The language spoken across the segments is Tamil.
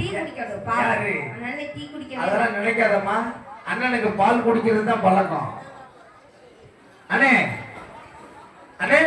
டீ குடிக்கணும் பாரு யாரு? அண்ணே டீ குடிக்க அதெல்லாம் நினைக்காதம்மா. அண்ணனுக்கு பால் குடிக்கிறது தான் பழக்கம். அண்ணே. அண்ணே.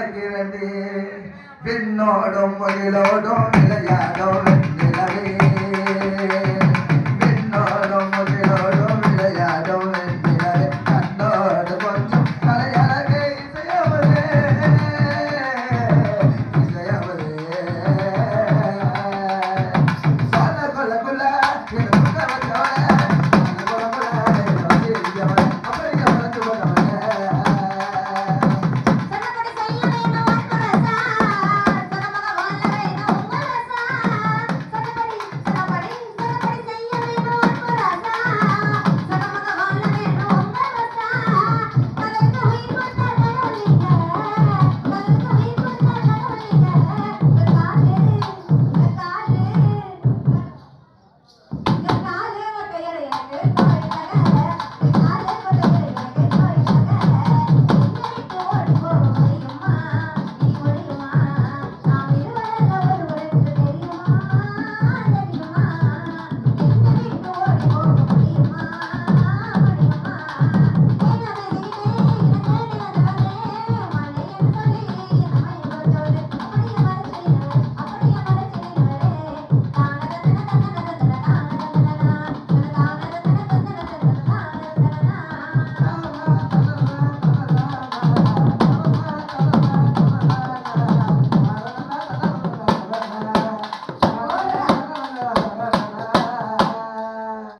கல்யாணத்துக்கு அழைக்கிறண்டி பின்னோடும் முதலோடும் விளையாடும்.